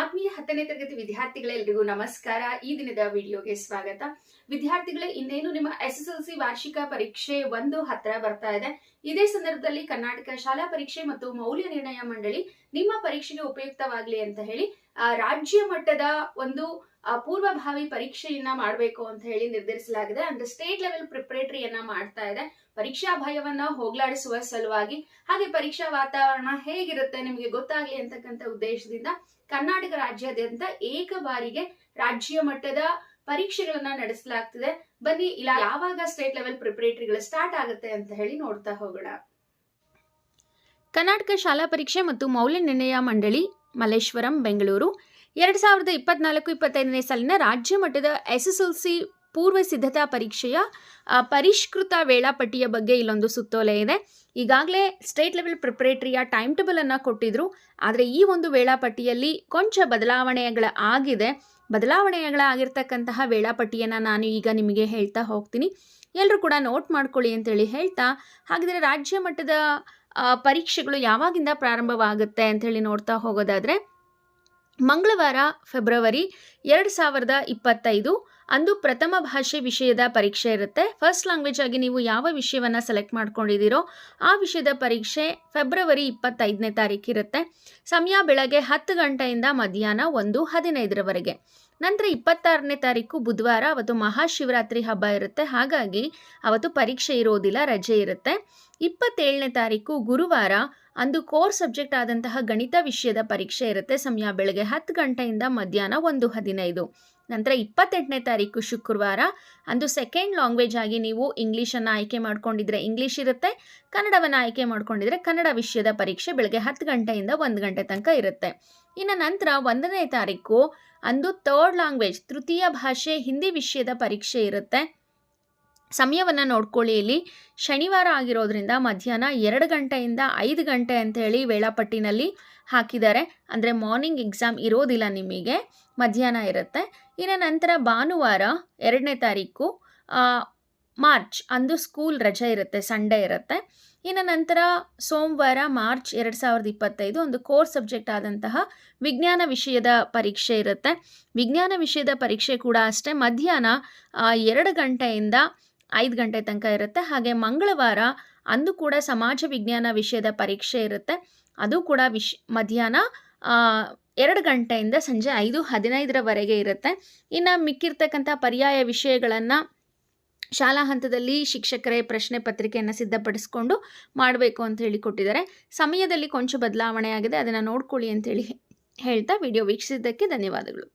ಆತ್ಮೀಯ ಹತ್ತನೇ ತರಗತಿ ವಿದ್ಯಾರ್ಥಿಗಳೆಲ್ಲರಿಗೂ ನಮಸ್ಕಾರ. ಈ ದಿನದ ವಿಡಿಯೋಗೆ ಸ್ವಾಗತ. ವಿದ್ಯಾರ್ಥಿಗಳೇ, ಇನ್ನೇನು ನಿಮ್ಮ ಎಸ್ ಎಸ್ ಎಲ್ ಸಿ ವಾರ್ಷಿಕ ಪರೀಕ್ಷೆ ಒಂದು ಹತ್ತಿರ ಬರ್ತಾ ಇದೆ. ಇದೇ ಸಂದರ್ಭದಲ್ಲಿ ಕರ್ನಾಟಕ ಶಾಲಾ ಪರೀಕ್ಷೆ ಮತ್ತು ಮೌಲ್ಯ ನಿರ್ಣಯ ಮಂಡಳಿ ನಿಮ್ಮ ಪರೀಕ್ಷೆಗೆ ಉಪಯುಕ್ತವಾಗಲಿ ಅಂತ ಹೇಳಿ ರಾಜ್ಯ ಮಟ್ಟದ ಒಂದು ಪೂರ್ವಭಾವಿ ಪರೀಕ್ಷೆಯನ್ನ ಮಾಡಬೇಕು ಅಂತ ಹೇಳಿ ನಿರ್ಧರಿಸಲಾಗಿದೆ. ಅಂದ್ರೆ ಸ್ಟೇಟ್ ಲೆವೆಲ್ ಪ್ರಿಪರೇಟರಿಯನ್ನ ಮಾಡ್ತಾ ಇದೆ. ಪರೀಕ್ಷಾ ಭಯವನ್ನ ಹೋಗ್ಲಾಡಿಸುವ ಸಲುವಾಗಿ ಹಾಗೆ ಪರೀಕ್ಷಾ ವಾತಾವರಣ ಹೇಗಿರುತ್ತೆ ನಿಮಗೆ ಗೊತ್ತಾಗ್ಲಿ ಅಂತಕ್ಕಂಥ ಉದ್ದೇಶದಿಂದ ಕರ್ನಾಟಕ ರಾಜ್ಯಾದ್ಯಂತ ಏಕ ಬಾರಿಗೆ ರಾಜ್ಯ ಮಟ್ಟದ ಪರೀಕ್ಷೆಗಳನ್ನ ನಡೆಸಲಾಗ್ತಿದೆ. ಬನ್ನಿ ಇಲ್ಲ ಯಾವಾಗ ಸ್ಟೇಟ್ ಲೆವೆಲ್ ಪ್ರಿಪರೇಟರಿಗಳು ಸ್ಟಾರ್ಟ್ ಆಗುತ್ತೆ ಅಂತ ಹೇಳಿ ನೋಡ್ತಾ ಹೋಗೋಣ. ಕರ್ನಾಟಕ ಶಾಲಾ ಪರೀಕ್ಷೆ ಮತ್ತು ಮೌಲ್ಯ ನಿರ್ಣಯ ಮಂಡಳಿ ಮಲ್ಲೇಶ್ವರಂ, ಬೆಂಗಳೂರು. ಎರಡು ಸಾವಿರದ ಇಪ್ಪತ್ನಾಲ್ಕು ಇಪ್ಪತ್ತೈದನೇ ಸಾಲಿನ ರಾಜ್ಯ ಮಟ್ಟದ ಎಸ್ ಎಸ್ ಎಲ್ ಸಿ ಪೂರ್ವ ಸಿದ್ಧತಾ ಪರೀಕ್ಷೆಯ ಪರಿಷ್ಕೃತ ವೇಳಾಪಟ್ಟಿಯ ಬಗ್ಗೆ ಇಲ್ಲೊಂದು ಸುತ್ತೋಲೆ ಇದೆ. ಈಗಾಗಲೇ ಸ್ಟೇಟ್ ಲೆವೆಲ್ ಪ್ರಿಪ್ರೇಟರಿಯ ಟೈಮ್ ಟೇಬಲ್ ಅನ್ನು ಕೊಟ್ಟಿದ್ರು. ಆದರೆ ಈ ಒಂದು ವೇಳಾಪಟ್ಟಿಯಲ್ಲಿ ಕೊಂಚ ಬದಲಾವಣೆಗಳ ಆಗಿದೆ. ಬದಲಾವಣೆಗಳಾಗಿರ್ತಕ್ಕಂತಹ ವೇಳಾಪಟ್ಟಿಯನ್ನು ನಾನು ಈಗ ನಿಮಗೆ ಹೇಳ್ತಾ ಹೋಗ್ತೀನಿ. ಎಲ್ಲರೂ ಕೂಡ ನೋಟ್ ಮಾಡ್ಕೊಳ್ಳಿ ಅಂತೇಳಿ ಹೇಳ್ತಾ, ಹಾಗಿದ್ರೆ ರಾಜ್ಯ ಮಟ್ಟದ ಪರೀಕ್ಷೆಗಳು ಯಾವಾಗಿಂದ ಪ್ರಾರಂಭವಾಗುತ್ತೆ ಅಂಥೇಳಿ ನೋಡ್ತಾ ಹೋಗೋದಾದರೆ, ಮಂಗಳವಾರ ಫೆಬ್ರವರಿ ಎರಡು ಸಾವಿರದ ಇಪ್ಪತ್ತೈದು ಅಂದು ಪ್ರಥಮ ಭಾಷೆ ವಿಷಯದ ಪರೀಕ್ಷೆ ಇರುತ್ತೆ. ಫಸ್ಟ್ ಲ್ಯಾಂಗ್ವೇಜ್ ಆಗಿ ನೀವು ಯಾವ ವಿಷಯವನ್ನು ಸೆಲೆಕ್ಟ್ ಮಾಡ್ಕೊಂಡಿದ್ದೀರೋ ಆ ವಿಷಯದ ಪರೀಕ್ಷೆ ಫೆಬ್ರವರಿ ಇಪ್ಪತ್ತೈದನೇ ತಾರೀಕು ಇರುತ್ತೆ ಸಮಯ ಬೆಳಗ್ಗೆ ಹತ್ತು ಗಂಟೆಯಿಂದ ಮಧ್ಯಾಹ್ನ ಒಂದು ಹದಿನೈದರವರೆಗೆ. ನಂತರ ಇಪ್ಪತ್ತಾರನೇ ತಾರೀಕು ಬುಧವಾರ, ಅವತ್ತು ಮಹಾಶಿವರಾತ್ರಿ ಹಬ್ಬ ಇರುತ್ತೆ. ಹಾಗಾಗಿ ಅವತ್ತು ಪರೀಕ್ಷೆ ಇರೋದಿಲ್ಲ, ರಜೆ ಇರುತ್ತೆ. ಇಪ್ಪತ್ತೇಳನೇ ತಾರೀಕು ಗುರುವಾರ, ಅಂದು ಕೋರ್ ಸಬ್ಜೆಕ್ಟ್ ಆದಂತಹ ಗಣಿತ ವಿಷಯದ ಪರೀಕ್ಷೆ ಇರುತ್ತೆ. ಸಮಯ ಬೆಳಗ್ಗೆ ಹತ್ತು ಗಂಟೆಯಿಂದ ಮಧ್ಯಾಹ್ನ ಒಂದು ಹದಿನೈದು. ನಂತರ ಇಪ್ಪತ್ತೆಂಟನೇ ತಾರೀಕು ಶುಕ್ರವಾರ, ಅಂದು ಸೆಕೆಂಡ್ ಲ್ಯಾಂಗ್ವೇಜ್ ಆಗಿ ನೀವು ಇಂಗ್ಲೀಷನ್ನು ಆಯ್ಕೆ ಮಾಡ್ಕೊಂಡಿದ್ರೆ ಇಂಗ್ಲೀಷ್ ಇರುತ್ತೆ. ಕನ್ನಡವನ್ನು ಆಯ್ಕೆ ಮಾಡ್ಕೊಂಡಿದ್ರೆ ಕನ್ನಡ ವಿಷಯದ ಪರೀಕ್ಷೆ ಬೆಳಗ್ಗೆ ಹತ್ತು ಗಂಟೆಯಿಂದ ಒಂದು ಗಂಟೆ ತನಕ ಇರುತ್ತೆ. ಇನ್ನು ನಂತರ ಒಂದನೇ ತಾರೀಕು ಅಂದು ಥರ್ಡ್ ಲ್ಯಾಂಗ್ವೇಜ್ ತೃತೀಯ ಭಾಷೆ, ಹಿಂದಿ ವಿಷಯದ ಪರೀಕ್ಷೆ ಇರುತ್ತೆ. ಸಮಯವನ್ನು ನೋಡ್ಕೊಳ್ಳಿ ಇಲ್ಲಿ. ಶನಿವಾರ ಆಗಿರೋದ್ರಿಂದ ಮಧ್ಯಾಹ್ನ ಎರಡು ಗಂಟೆಯಿಂದ ಐದು ಗಂಟೆ ಅಂತೇಳಿ ವೇಳಾಪಟ್ಟಿನಲ್ಲಿ ಹಾಕಿದ್ದಾರೆ. ಅಂದರೆ ಮಾರ್ನಿಂಗ್ ಎಕ್ಸಾಮ್ ಇರೋದಿಲ್ಲ ನಿಮಗೆ. ಮಧ್ಯಾಹ್ನ ಇರುತ್ತೆ. ಇನ್ನು ನಂತರ ಭಾನುವಾರ ಎರಡನೇ ತಾರೀಕು ಮಾರ್ಚ್ ಅಂದು ಸ್ಕೂಲ್ ರಜೆ ಇರುತ್ತೆ, ಸಂಡೇ ಇರುತ್ತೆ. ಇನ್ನು ನಂತರ ಸೋಮವಾರ ಮಾರ್ಚ್ ಎರಡು ಸಾವಿರದ ಇಪ್ಪತ್ತೈದು ಒಂದು ಕೋರ್ ಸಬ್ಜೆಕ್ಟ್ ಆದಂತಹ ವಿಜ್ಞಾನ ವಿಷಯದ ಪರೀಕ್ಷೆ ಇರುತ್ತೆ. ವಿಜ್ಞಾನ ವಿಷಯದ ಪರೀಕ್ಷೆ ಕೂಡ ಅಷ್ಟೇ, ಮಧ್ಯಾಹ್ನ ಎರಡು ಗಂಟೆಯಿಂದ ಐದು ಗಂಟೆ ತನಕ ಇರುತ್ತೆ. ಹಾಗೆ ಮಂಗಳವಾರ ಅಂದು ಕೂಡ ಸಮಾಜ ವಿಜ್ಞಾನ ವಿಷಯದ ಪರೀಕ್ಷೆ ಇರುತ್ತೆ. ಅದು ಕೂಡ ವಿಶ್, ಮಧ್ಯಾಹ್ನ ಎರಡು ಗಂಟೆಯಿಂದ ಸಂಜೆ ಐದು ಹದಿನೈದರವರೆಗೆ ಇರುತ್ತೆ. ಇನ್ನು ಮಿಕ್ಕಿರ್ತಕ್ಕಂಥ ಪರ್ಯಾಯ ವಿಷಯಗಳನ್ನು ಶಾಲಾ ಹಂತದಲ್ಲಿ ಶಿಕ್ಷಕರೇ ಪ್ರಶ್ನೆ ಪತ್ರಿಕೆಯನ್ನು ಸಿದ್ಧಪಡಿಸಿಕೊಂಡು ಮಾಡಬೇಕು ಅಂತ ಹೇಳಿ ಕೊಟ್ಟಿದ್ದಾರೆ. ಸಮಯದಲ್ಲಿ ಕೊಂಚ ಬದಲಾವಣೆ ಆಗಿದೆ ಅದನ್ನು ನೋಡ್ಕೊಳ್ಳಿ ಅಂತೇಳಿ ಹೇಳ್ತಾ ವಿಡಿಯೋ ವೀಕ್ಷಿಸಿದ್ದಕ್ಕೆ ಧನ್ಯವಾದಗಳು.